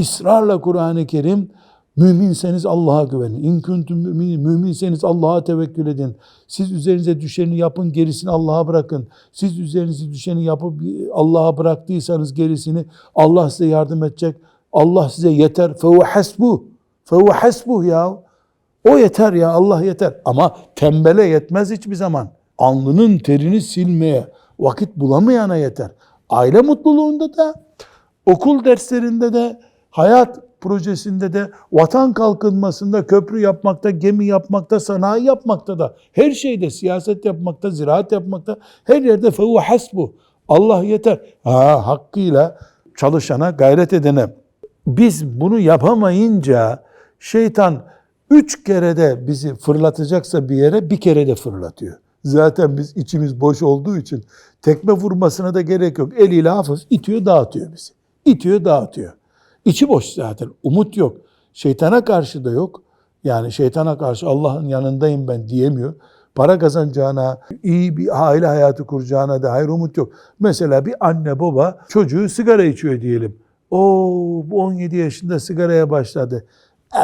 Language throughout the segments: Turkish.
ısrarla Kur'an-ı Kerim müminseniz Allah'a güvenin. İn kuntum mümin, müminseniz Allah'a tevekkül edin. Siz üzerinize düşeni yapın, gerisini Allah'a bırakın. Siz üzerinize düşeni yapıp Allah'a bıraktıysanız gerisini Allah size yardım edecek. Allah size yeter. Fehu hasbu. Fehu hasbu ya. O yeter ya Allah yeter. Ama tembele yetmez hiçbir zaman. Alnının terini silmeye vakit bulamayana yeter. Aile mutluluğunda da, okul derslerinde de, hayat projesinde de, vatan kalkınmasında, köprü yapmakta, gemi yapmakta, sanayi yapmakta da, her şeyde, siyaset yapmakta, ziraat yapmakta, her yerde fehu hasbu. Allah yeter. Ha, hakkıyla çalışana, gayret edene. Biz bunu yapamayınca şeytan üç kere de bizi fırlatacaksa bir yere bir kere de fırlatıyor. Zaten biz içimiz boş olduğu için tekme vurmasına da gerek yok. Eliyle hafif itiyor dağıtıyor bizi. İtiyor dağıtıyor. İçi boş zaten. Umut yok. Şeytana karşı da yok. Yani şeytana karşı Allah'ın yanındayım ben diyemiyor. Para kazanacağına, iyi bir aile hayatı kuracağına da hayır umut yok. Mesela bir anne baba çocuğu sigara içiyor diyelim. O bu 17 yaşında sigaraya başladı.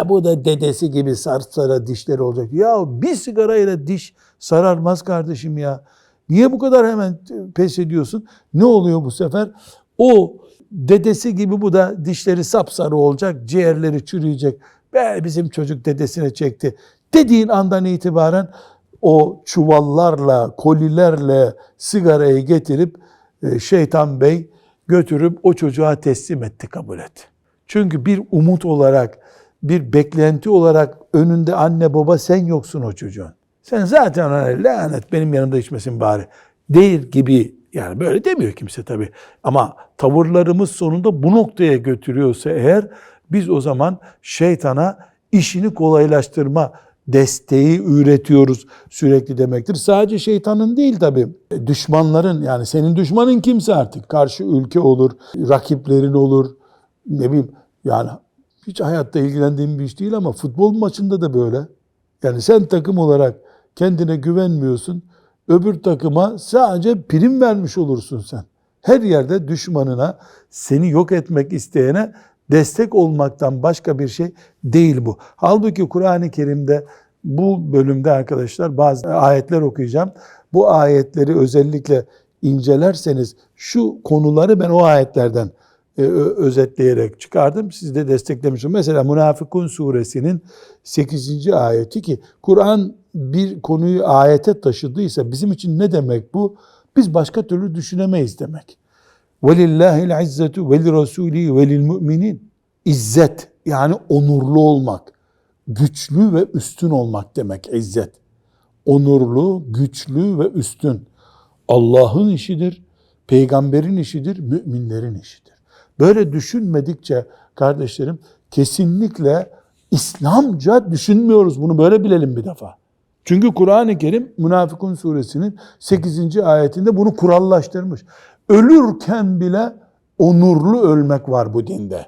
E bu da dedesi gibi sarsara dişleri olacak. Ya bir sigarayla diş sararmaz kardeşim ya. Niye bu kadar hemen pes ediyorsun? Ne oluyor bu sefer? O dedesi gibi bu da dişleri sapsarı olacak, ciğerleri çürüyecek. Be bizim çocuk dedesine çekti. Dediğin andan itibaren o çuvallarla, kolilerle sigarayı getirip e, şeytan bey götürüp o çocuğa teslim etti kabul et. Çünkü bir umut olarak, bir beklenti olarak önünde anne baba sen yoksun o çocuğun. Sen zaten ona lanet benim yanımda içmesin bari değil gibi yani böyle demiyor kimse tabii. Ama tavırlarımız sonunda bu noktaya götürüyorsa eğer biz o zaman şeytana işini kolaylaştırma desteği üretiyoruz sürekli demektir. Sadece şeytanın değil tabii. Düşmanların yani senin düşmanın kimse artık. Karşı ülke olur, rakiplerin olur. Ne bileyim yani hiç hayatta ilgilendiğim bir iş değil ama futbol maçında da böyle. Yani sen takım olarak kendine güvenmiyorsun. Öbür takıma sadece prim vermiş olursun sen. Her yerde düşmanına, seni yok etmek isteyene destek olmaktan başka bir şey değil bu. Halbuki Kur'an-ı Kerim'de bu bölümde arkadaşlar bazı ayetler okuyacağım. Bu ayetleri özellikle incelerseniz şu konuları ben o ayetlerden e, özetleyerek çıkardım. Siz de desteklemişim. Mesela Münafıkun suresinin 8. ayeti ki Kur'an bir konuyu ayete taşıdıysa bizim için ne demek bu? Biz başka türlü düşünemeyiz demek. وَلِلَّهِ الْعِزَّةُ وَلِرَسُولِهِ وَلِلْمُؤْمِنِينَ İzzet yani onurlu olmak, güçlü ve üstün olmak demek izzet. Onurlu, güçlü ve üstün. Allah'ın işidir, peygamberin işidir, müminlerin işidir. Böyle düşünmedikçe kardeşlerim kesinlikle İslamca düşünmüyoruz. Bunu böyle bilelim bir defa. Çünkü Kur'an-ı Kerim Münafıkun suresinin 8. ayetinde bunu kurallaştırmış. Ölürken bile onurlu ölmek var bu dinde.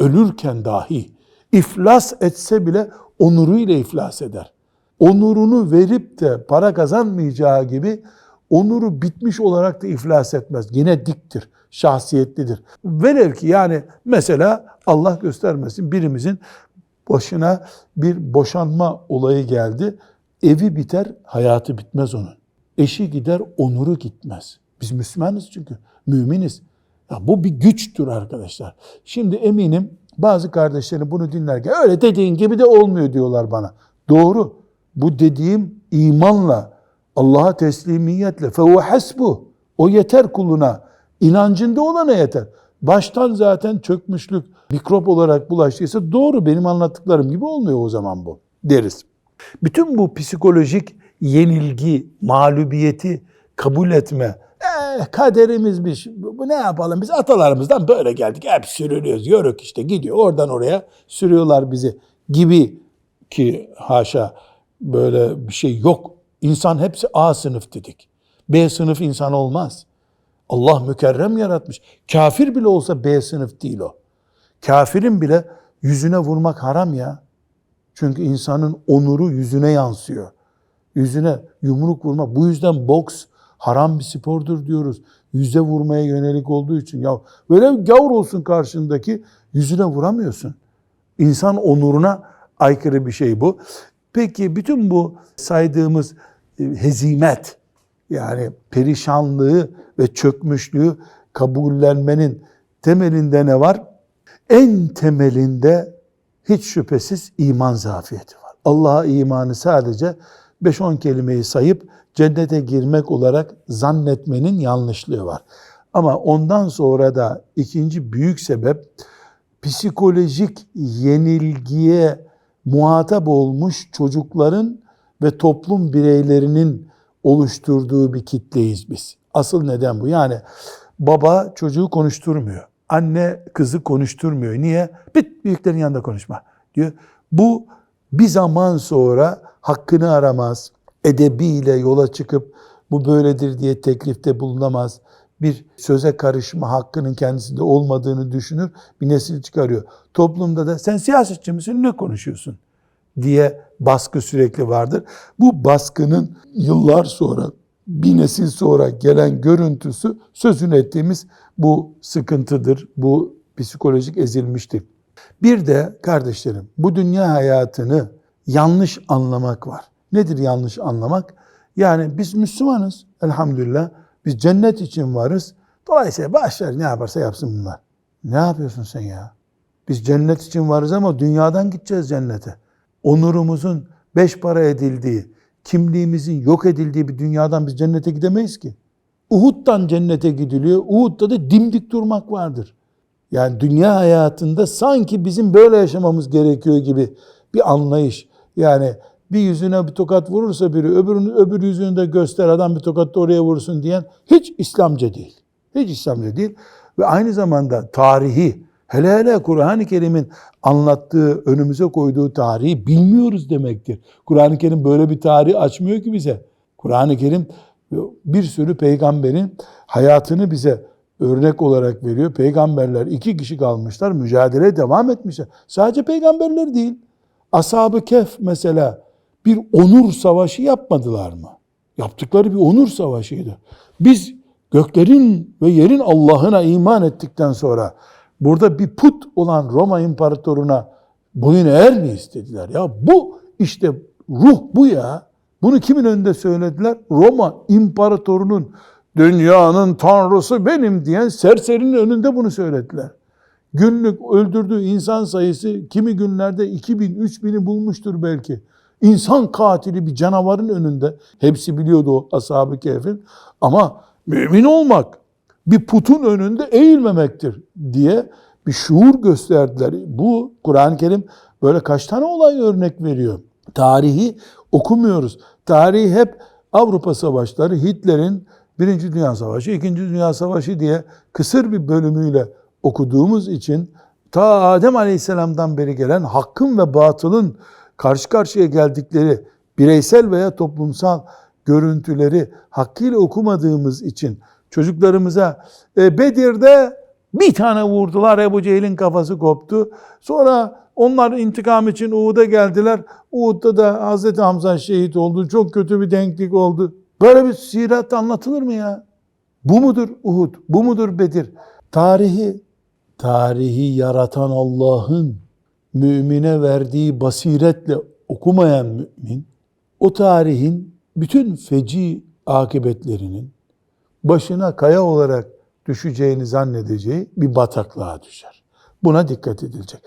Ölürken dahi iflas etse bile onuruyla iflas eder. Onurunu verip de para kazanmayacağı gibi onuru bitmiş olarak da iflas etmez. Yine diktir, şahsiyetlidir. Velev ki yani mesela Allah göstermesin birimizin başına bir boşanma olayı geldi. Evi biter, hayatı bitmez onun. Eşi gider, onuru gitmez. Biz Müslümanız çünkü, müminiz. Ya bu bir güçtür arkadaşlar. Şimdi eminim bazı kardeşlerim bunu dinlerken öyle dediğin gibi de olmuyor diyorlar bana. Doğru. Bu dediğim imanla, Allah'a teslimiyetle. Fehu hasbu. O yeter kuluna. İnancında olana yeter. Baştan zaten çökmüşlük mikrop olarak bulaştıysa doğru benim anlattıklarım gibi olmuyor o zaman bu deriz. Bütün bu psikolojik yenilgi, mağlubiyeti kabul etme, eh, kaderimizmiş, bu ne yapalım biz atalarımızdan böyle geldik, hep sürülüyoruz, yörük işte gidiyor oradan oraya sürüyorlar bizi gibi ki haşa böyle bir şey yok. İnsan hepsi A sınıf dedik. B sınıf insan olmaz. Allah mükerrem yaratmış. Kafir bile olsa B sınıf değil o. Kafirin bile yüzüne vurmak haram ya. Çünkü insanın onuru yüzüne yansıyor. Yüzüne yumruk vurmak. Bu yüzden boks haram bir spordur diyoruz. Yüze vurmaya yönelik olduğu için. Ya böyle gavur olsun karşındaki yüzüne vuramıyorsun. İnsan onuruna aykırı bir şey bu. Peki bütün bu saydığımız e, hezimet yani perişanlığı ve çökmüşlüğü kabullenmenin temelinde ne var? En temelinde hiç şüphesiz iman zafiyeti var. Allah'a imanı sadece 5-10 kelimeyi sayıp cennete girmek olarak zannetmenin yanlışlığı var. Ama ondan sonra da ikinci büyük sebep psikolojik yenilgiye muhatap olmuş çocukların ve toplum bireylerinin oluşturduğu bir kitleyiz biz. Asıl neden bu? Yani baba çocuğu konuşturmuyor. Anne kızı konuşturmuyor. Niye? Bit büyüklerin yanında konuşma diyor. Bu bir zaman sonra hakkını aramaz. Edebiyle yola çıkıp bu böyledir diye teklifte bulunamaz. Bir söze karışma hakkının kendisinde olmadığını düşünür. Bir nesil çıkarıyor. Toplumda da sen siyasetçi misin ne konuşuyorsun diye baskı sürekli vardır. Bu baskının yıllar sonra bir nesil sonra gelen görüntüsü sözünü ettiğimiz bu sıkıntıdır. Bu psikolojik ezilmişlik. Bir de kardeşlerim bu dünya hayatını yanlış anlamak var. Nedir yanlış anlamak? Yani biz Müslümanız elhamdülillah. Biz cennet için varız. Dolayısıyla başlar ne yaparsa yapsın bunlar. Ne yapıyorsun sen ya? Biz cennet için varız ama dünyadan gideceğiz cennete. Onurumuzun beş para edildiği, kimliğimizin yok edildiği bir dünyadan biz cennete gidemeyiz ki. Uhud'dan cennete gidiliyor. Uhud'da da dimdik durmak vardır. Yani dünya hayatında sanki bizim böyle yaşamamız gerekiyor gibi bir anlayış. Yani bir yüzüne bir tokat vurursa biri öbürünü öbür yüzünü de göster adam bir tokat da oraya vursun diyen hiç İslamca değil. Hiç İslamca değil. Ve aynı zamanda tarihi hele hele Kur'an-ı Kerim'in anlattığı, önümüze koyduğu tarihi bilmiyoruz demektir. Kur'an-ı Kerim böyle bir tarih açmıyor ki bize. Kur'an-ı Kerim bir sürü peygamberin hayatını bize örnek olarak veriyor. Peygamberler iki kişi kalmışlar, mücadeleye devam etmişler. Sadece peygamberler değil. Ashab-ı Kehf mesela bir onur savaşı yapmadılar mı? Yaptıkları bir onur savaşıydı. Biz göklerin ve yerin Allah'ına iman ettikten sonra burada bir put olan Roma İmparatoruna boyun eğer mi istediler? Ya bu işte ruh bu ya. Bunu kimin önünde söylediler? Roma İmparatorunun dünyanın tanrısı benim diyen serserinin önünde bunu söylediler. Günlük öldürdüğü insan sayısı kimi günlerde 2000, 3000'i bulmuştur belki. İnsan katili bir canavarın önünde. Hepsi biliyordu o ashab-ı kehfin. Ama mümin olmak bir putun önünde eğilmemektir diye bir şuur gösterdiler. Bu Kur'an-ı Kerim böyle kaç tane olay örnek veriyor. Tarihi okumuyoruz. Tarihi hep Avrupa savaşları, Hitler'in Birinci Dünya Savaşı, İkinci Dünya Savaşı diye kısır bir bölümüyle okuduğumuz için ta Adem Aleyhisselam'dan beri gelen hakkın ve batılın karşı karşıya geldikleri bireysel veya toplumsal görüntüleri hakkıyla okumadığımız için çocuklarımıza e, Bedir'de bir tane vurdular Ebu Cehil'in kafası koptu. Sonra onlar intikam için Uhud'a geldiler. Uhud'da da Hazreti Hamza şehit oldu. Çok kötü bir denklik oldu. Böyle bir sirat anlatılır mı ya? Bu mudur Uhud? Bu mudur Bedir? Tarihi, tarihi yaratan Allah'ın mümine verdiği basiretle okumayan mümin, o tarihin bütün feci akıbetlerinin başına kaya olarak düşeceğini zannedeceği bir bataklığa düşer. Buna dikkat edilecek.